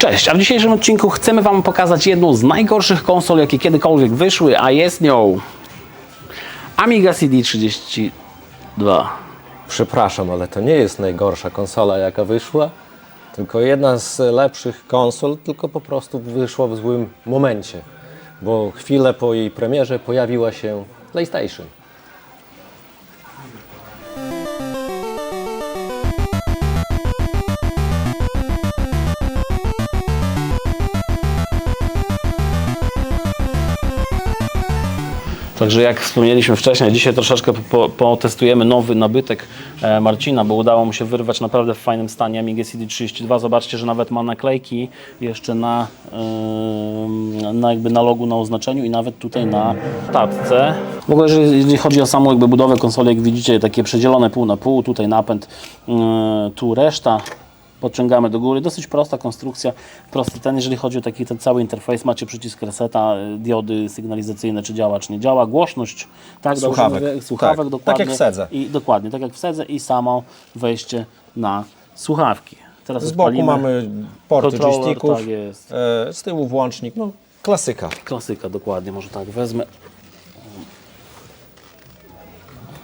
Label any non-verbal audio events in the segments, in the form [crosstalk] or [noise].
Cześć, a w dzisiejszym odcinku chcemy Wam pokazać jedną z najgorszych konsol, jakie kiedykolwiek wyszły, a jest nią Amiga CD32. Przepraszam, ale to nie jest najgorsza konsola, jaka wyszła, tylko jedna z lepszych konsol, tylko po prostu wyszła w złym momencie, bo chwilę po jej premierze pojawiła się PlayStation. Także jak wspomnieliśmy wcześniej, dzisiaj troszeczkę po- potestujemy nowy nabytek e, Marcina, bo udało mu się wyrwać naprawdę w fajnym stanie Amiga CD32. Zobaczcie, że nawet ma naklejki jeszcze na, na, jakby na logu, na oznaczeniu i nawet tutaj na tapce. W ogóle jeżeli, jeżeli chodzi o samą jakby budowę konsoli, jak widzicie, takie przedzielone pół na pół, tutaj napęd, e, tu reszta podciągamy do góry. Dosyć prosta konstrukcja, prosty ten, jeżeli chodzi o taki ten cały interfejs, macie przycisk reseta, y, diody sygnalizacyjne, czy działa, czy nie działa, głośność, tak, Słuchawek. słuchawek Tak, dokładnie. tak jak w Sedze. I, dokładnie, tak jak w sedze i samo wejście na słuchawki. Teraz Z boku mamy porty joysticków, tak e, z tyłu włącznik, no klasyka. Klasyka, dokładnie, może tak wezmę.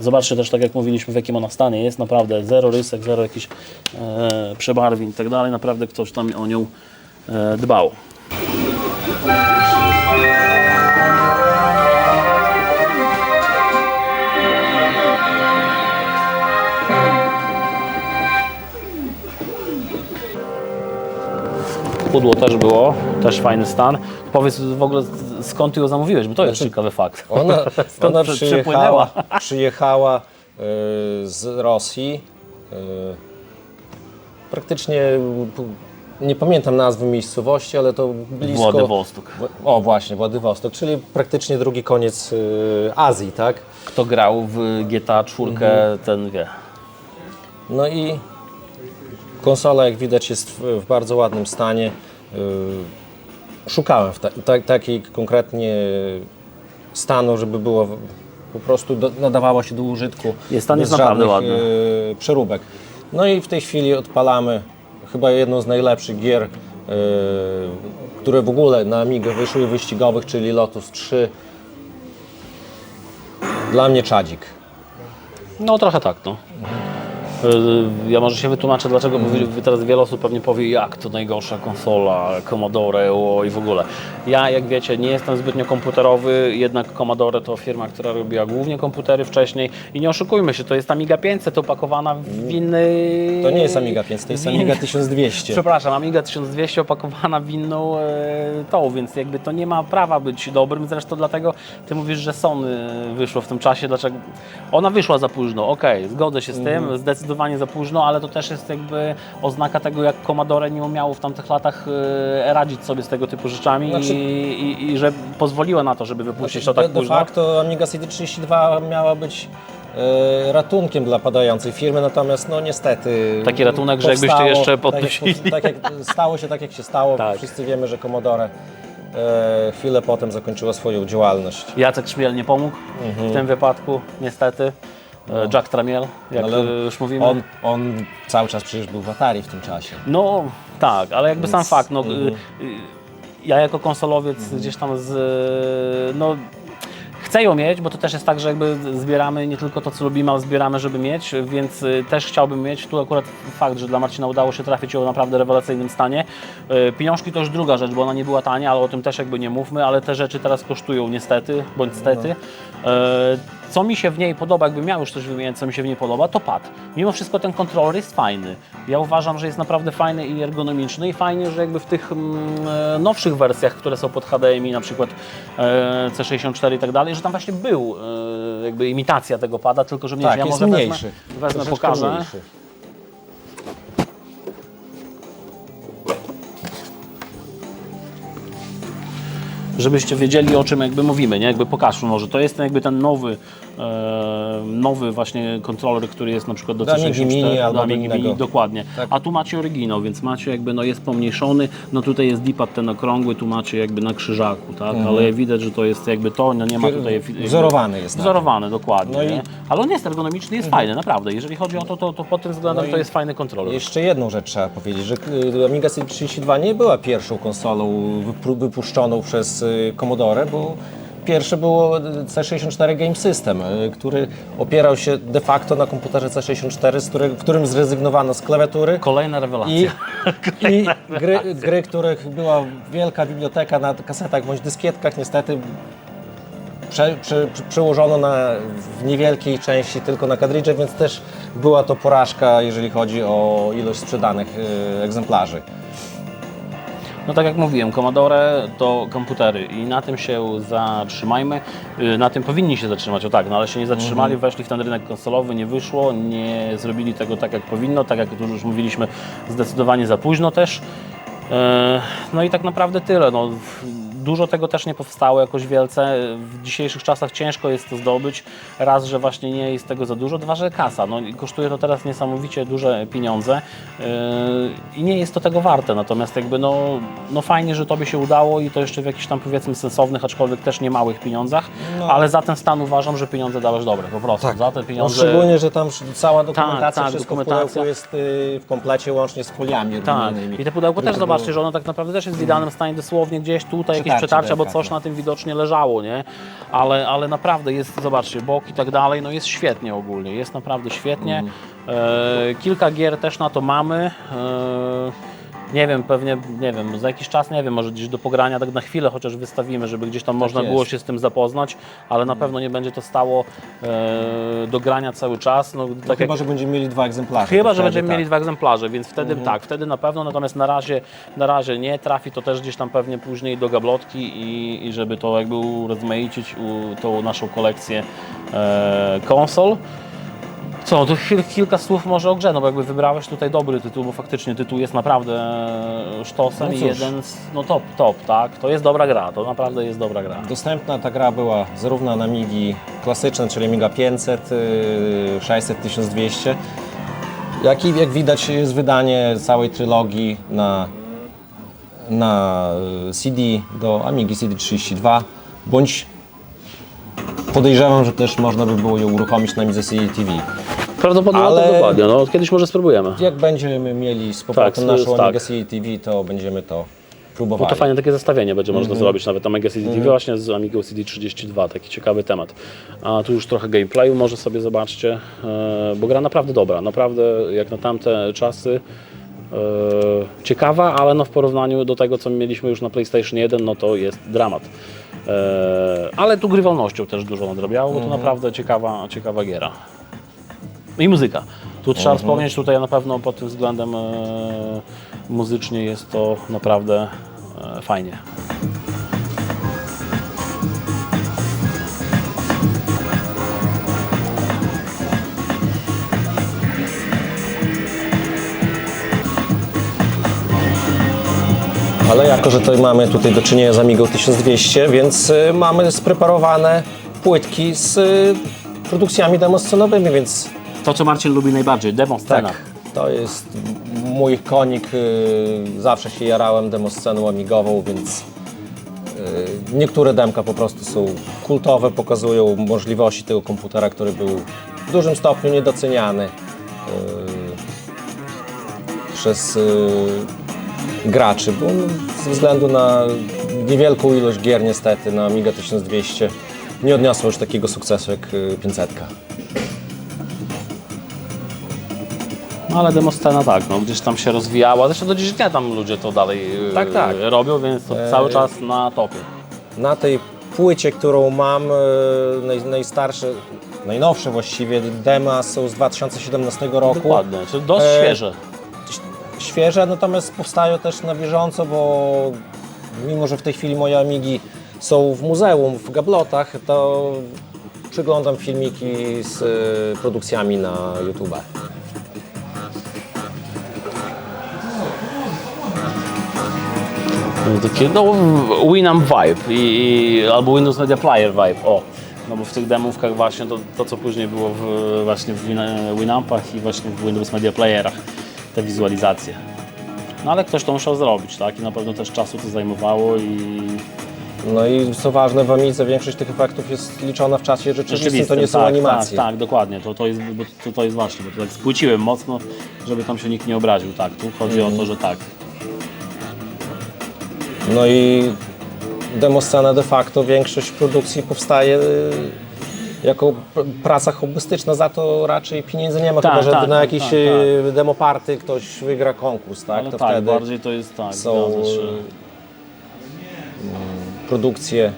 Zobaczcie też, tak jak mówiliśmy, w jakim ona stanie jest. Naprawdę zero rysek, zero jakichś e, przebarwień i tak dalej. Naprawdę ktoś tam o nią e, dbał. Pudło też było, też fajny stan. Powiedz w ogóle skąd ty ją zamówiłeś, bo to jest ciekawy fakt. Ona, [laughs] ona przy- przyjechała, przyjechała e, z Rosji. e, Praktycznie nie pamiętam nazwy miejscowości, ale to blisko. Władywostok. O właśnie, Władywostok, czyli praktycznie drugi koniec e, Azji, tak? Kto grał w GTA 4, ten wie. No i konsola, jak widać, jest w, w bardzo ładnym stanie. Yy, Szukałem w ta, ta, takiej konkretnie stanu, żeby było po prostu do, nadawała się do użytku. Jest stan jest naprawdę żadnych, ładny. yy, przeróbek. No i w tej chwili odpalamy chyba jedną z najlepszych gier, yy, które w ogóle na Amigę wyszły wyścigowych, czyli Lotus 3. Dla mnie czadzik. No trochę tak, no. Y, Ja może się wytłumaczę dlaczego, bo wy teraz wiele osób pewnie powie, jak to najgorsza konsola, Commodore o, i w ogóle. Ja, jak wiecie, nie jestem zbytnio komputerowy, jednak Commodore to firma, która robiła głównie komputery wcześniej i nie oszukujmy się, to jest Amiga 500 opakowana w inny... To nie jest Amiga 500, to jest w in- Amiga 1200. Przepraszam, Amiga 1200 opakowana w inną e, tą, więc jakby to nie ma prawa być dobrym. Zresztą dlatego ty mówisz, że Sony wyszło w tym czasie. Dlaczego? Ona wyszła za późno, okej, zgodzę się z tym, zdecydowanie za późno, ale to też jest jakby oznaka tego, jak Commodore nie umiało w tamtych latach e, radzić sobie z tego typu rzeczami Znaczy- i, i, i że pozwoliła na to, żeby wypuścić to de, tak de późno. facto Amiga CD32 miała być e, ratunkiem dla padającej firmy, natomiast no niestety... Taki ratunek, że jakbyście powstało jeszcze tak jak- podnosili. Tak jak, stało się tak, jak się stało. Tak. Wszyscy wiemy, że Commodore e, chwilę potem zakończyła swoją działalność. Jacek Szmiel nie pomógł w tym wypadku, niestety. E, Jack Tramiel, jak Ale e, już mówimy. On, on cały czas przecież był w Atari w tym czasie. No tak, ale jakby sam Więc, fakt, no, mhm. y, y, ja jako konsolowiec gdzieś tam z, y, no, chcę ją mieć, bo to też jest tak, że jakby zbieramy nie tylko to, co lubimy, ale zbieramy, żeby mieć, więc też chciałbym mieć. Tu akurat fakt, że dla Marcina udało się trafić ją w naprawdę rewelacyjnym stanie. Pieniążki to już druga rzecz, bo ona nie była tania, ale o tym też jakby nie mówmy, ale te rzeczy teraz kosztują niestety, bądź stety. No. Co mi się w niej podoba, jakbym miał już coś wymieniać, co mi się w niej podoba, to pad. Mimo wszystko ten kontroler jest fajny. Ja uważam, że jest naprawdę fajny i ergonomiczny i fajnie, że jakby w tych mm, e, nowszych wersjach, które są pod HDMI, na przykład e, C64 i tak dalej, że tam właśnie był e, jakby imitacja tego pada, tylko że mniejszy. Tak, ja jest może mniejszy. wezmę, wezmę Troszeczkę pokażę. mniejszy. Żebyście wiedzieli o czym jakby mówimy, nie? Jakby pokażmy może. To jest ten, jakby ten nowy nowy właśnie kontroler, który jest na przykład do Do Amigi C64, Mini albo do Amigi innego. Mini, dokładnie. Tak. A tu macie oryginał, więc macie jakby, no jest pomniejszony, no tutaj jest dipad ten okrągły, tu macie jakby na krzyżaku, tak, ale widać, że to jest jakby to, no nie ma tutaj... jakby- Mhm. Wzorowany jest Wzorowany, dokładnie, No i-? Ale on jest ergonomiczny, jest fajny, naprawdę. Jeżeli chodzi o to, to, to pod tym względem No to jest fajny kontroler. Jeszcze jedną rzecz trzeba powiedzieć, że y, Amiga CD32 nie była pierwszą konsolą wypuszczoną przez y, Commodore, bo pierwsze było C64 Game System, y, który opierał się de facto na komputerze C64, z którym zrezygnowano z klawiatury Kolejna rewelacja. i, [laughs] i gry, gry, których była wielka biblioteka na kasetach bądź dyskietkach, niestety prze, prze, prze, przełożono na, w niewielkiej części tylko na kadridże, więc też była to porażka, jeżeli chodzi o ilość sprzedanych y, egzemplarzy. No tak jak mówiłem, Commodore to komputery i na tym się zatrzymajmy. Y, Na tym powinni się zatrzymać, o tak, no ale się nie zatrzymali, weszli w ten rynek konsolowy, nie wyszło, nie zrobili tego tak jak powinno, tak jak już mówiliśmy, zdecydowanie za późno też. E, No i tak naprawdę tyle. No, dużo tego też nie powstało jakoś wielce. W dzisiejszych czasach ciężko jest to zdobyć. Raz, że właśnie nie jest tego za dużo, dwa, że kasa. No, kosztuje to teraz niesamowicie duże pieniądze yy, i nie jest to tego warte. Natomiast jakby no, no fajnie, że Tobie się udało i to jeszcze w jakichś tam powiedzmy sensownych, aczkolwiek też nie małych pieniądzach, ale za ten stan uważam, że pieniądze dałeś dobre, po prostu. Za te No, pieniądze... szczególnie, że tam cała dokumentacja, tak, wszystko dokumentacja. w pudełku jest y, w komplecie łącznie z foliami Tak, i te pudełko też zobaczcie, że ono tak naprawdę też jest w idealnym stanie dosłownie gdzieś tutaj jakieś Przetarcie przetarcia, bo coś na tym widocznie leżało, nie? Ale, ale naprawdę jest, zobaczcie, bok i tak dalej, no jest świetnie ogólnie, jest naprawdę świetnie. Mhm. E, kilka gier też na to mamy. E, nie wiem, pewnie, nie wiem, za jakiś czas, nie wiem, może gdzieś do pogrania, tak na chwilę chociaż wystawimy, żeby gdzieś tam można było jest. Mhm. się z tym zapoznać, ale na pewno nie będzie to stało e, do grania cały czas. No, tak Chyba, jak że będziemy mieli dwa egzemplarze. Chyba, że będziemy tak. mieli dwa egzemplarze, więc wtedy tak, wtedy na pewno, natomiast na razie, na razie nie, trafi to też gdzieś tam pewnie później do gablotki i, i żeby to jakby urozmaicić u, tą naszą kolekcję e, konsol. Co, to chwil, kilka słów może o grze, no bo jakby wybrałeś tutaj dobry tytuł, bo faktycznie tytuł jest naprawdę e, sztosem No i jeden z, no top, top, tak, to jest dobra gra, to naprawdę jest dobra gra. Dostępna ta gra była zarówno na Amigi klasyczne, czyli Amiga 500, y, 600, 1200, jak i jak widać jest wydanie całej trylogii na, na y, CD do Amigi CD32, bądź podejrzewam, że też można by było ją uruchomić na Amidze CD TV. Prawdopodobnie Ale- to no kiedyś może spróbujemy. Jak będziemy mieli z powrotem Tak, naszą tak. CD TV, to będziemy to No próbowali. to fajne takie zestawienie będzie Mhm. można zrobić nawet Amiga CD TV właśnie z Amigą CD32, taki ciekawy temat. A tu już trochę gameplayu może sobie zobaczcie, e, bo gra naprawdę dobra, naprawdę jak na tamte czasy e, ciekawa, ale no w porównaniu do tego co mieliśmy już na PlayStation 1, no to jest dramat. E, ale tu grywalnością też dużo nadrabiało, bo to naprawdę ciekawa, ciekawa giera. I muzyka. Tu trzeba wspomnieć, tutaj na pewno pod tym względem e, muzycznie jest to naprawdę e, fajnie. Ale jako, że tutaj mamy tutaj do czynienia z Amigą 1200, więc y, mamy spreparowane płytki z y, produkcjami demoscenowymi, więc To, co Marcin lubi najbardziej, demo scena. tak, to jest mój konik. y, Zawsze się jarałem demosceną amigową, więc y, niektóre demka po prostu są kultowe, pokazują możliwości tego komputera, który był w dużym stopniu niedoceniany y, przez graczy, bo ze względu na niewielką ilość gier niestety na Amiga 1200 nie odniosło już takiego sukcesu jak y, 500. No ale demo scena tak, no gdzieś tam się rozwijała. Zresztą do dziś dnia tam ludzie to dalej e, Tak, tak. robią, więc to cały czas na topie. Na tej płycie, którą mam, y, naj, najstarsze, najnowsze właściwie dema są z 2017 roku. Dokładnie, czyli dość E, świeże. Świeże, natomiast powstają też na bieżąco, bo mimo, że w tej chwili moje Amigi są w muzeum, w gablotach, to przyglądam filmiki z y, produkcjami na YouTube. Takie, no Winamp Vibe i, i, albo Windows Media Player Vibe, o. no bo w tych demówkach właśnie to, to co później było w, właśnie w Win- Winampach i właśnie w Windows Media Playerach, te wizualizacje. No ale ktoś to musiał zrobić, tak? I na pewno też czasu to zajmowało i No i co ważne, w Amidze większość tych efektów jest liczona w czasie rzeczywistym, to nie są tak, animacje. Tak, tak, dokładnie. To, to, jest, bo to, to jest właśnie, bo to tak mocno, żeby tam się nikt nie obraził. Tak, tu chodzi o to, że tak. No i demoscena de facto większość produkcji powstaje y, jako praca hobbystyczna, za to raczej pieniędzy nie ma, Tak, chyba że tak, na tak, jakieś tak, y, demoparty ktoś wygra konkurs, tak? Ale to tak, wtedy bardziej to jest tak. są y, produkcje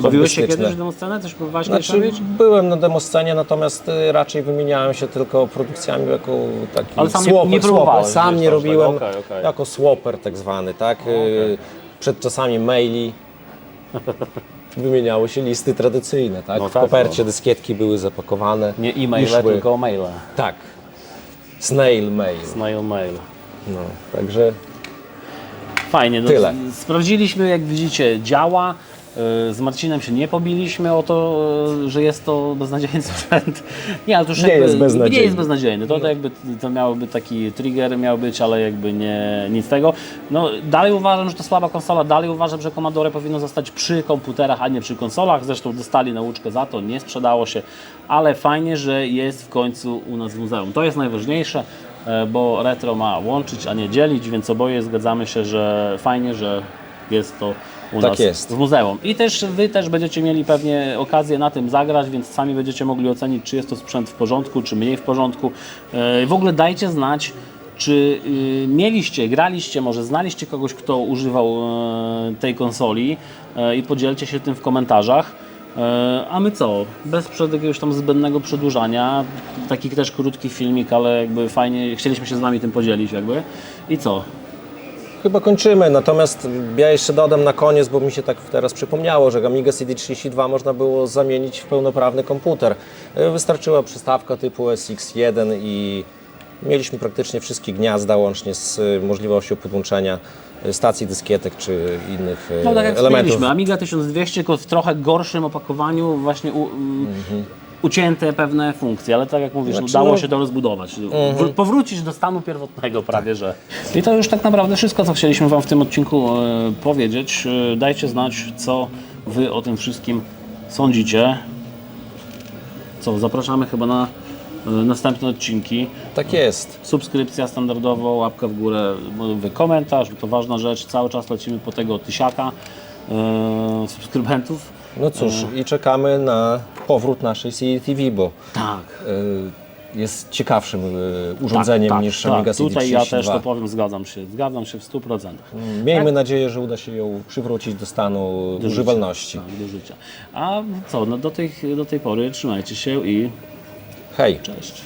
Bawiłeś się kiedyś w demoscenę? Też próbowałeś Znaczy, kiedyś byłem na demoscenie, natomiast raczej wymieniałem się tylko produkcjami jako taki Ale sam nie- swapper, nie próbowałeś swapper. Sam nie tak? robiłem Okej, okej. jako swapper tak zwany, tak? Y, Przed czasami maili [laughs] wymieniało się listy tradycyjne, tak? No w tak, kopercie no. dyskietki były zapakowane. Nie e-maile, szły. tylko maile. Tak. Snail mail. Snail mail. No, także Fajnie. No, Tyle. Sprawdziliśmy, jak widzicie, działa. Y, Z Marcinem się nie pobiliśmy o to, y, że jest to beznadziejny [laughs] sprzęt. Nie, ale to już Nie jakby, jest beznadziejny. Nie jest beznadziejny. To, to jakby to miałoby taki trigger, miał być, ale jakby nie nic z tego. No, dalej uważam, że to słaba konsola. Dalej uważam, że Commodore powinno zostać przy komputerach, a nie przy konsolach. Zresztą dostali nauczkę za to, nie sprzedało się, ale fajnie, że jest w końcu u nas w muzeum. To jest najważniejsze, e, bo retro ma łączyć, a nie dzielić, więc oboje zgadzamy się, że fajnie, że jest to u Tak nas jest. w muzeum. I też Wy też będziecie mieli pewnie okazję na tym zagrać, więc sami będziecie mogli ocenić, czy jest to sprzęt w porządku, czy mniej w porządku. E, W ogóle dajcie znać, czy y, mieliście, graliście, może znaliście kogoś, kto używał e, tej konsoli e, i podzielcie się tym w komentarzach. A my co? Bez przed jakiegoś tam zbędnego przedłużania, taki też krótki filmik, ale jakby fajnie, chcieliśmy się z Wami tym podzielić jakby. I co? Chyba kończymy, natomiast ja jeszcze dodam na koniec, bo mi się tak teraz przypomniało, że Amiga CD32 można było zamienić w pełnoprawny komputer. Wystarczyła przystawka typu SX1 i mieliśmy praktycznie wszystkie gniazda, łącznie z e, możliwością podłączenia e, stacji dyskietek czy innych e, No tak jak elementów. Amiga 1200 tylko w trochę gorszym opakowaniu właśnie u, mm, ucięte pewne funkcje, ale tak jak mówisz, Znaczy, udało no- się to rozbudować. W, powrócić do stanu pierwotnego prawie, że. I to już tak naprawdę wszystko, co chcieliśmy Wam w tym odcinku e, powiedzieć. E, dajcie znać, co Wy o tym wszystkim sądzicie. Co, zapraszamy chyba na e, następne odcinki. Tak jest. Subskrypcja standardowo, łapka w górę, mówię, komentarz, bo to ważna rzecz. Cały czas lecimy po tego tysiaka e, subskrybentów. No cóż, i czekamy na powrót naszej CDTV, bo Tak. e, jest ciekawszym e, urządzeniem tak, niż tak, Amiga tak. Tutaj CD32. ja też to powiem, zgadzam się. Zgadzam się w 100%. Miejmy nadzieję, że uda się ją przywrócić do stanu Do używalności. Tak, do życia. A co, no do tej, do tej pory trzymajcie się i Hej! cześć.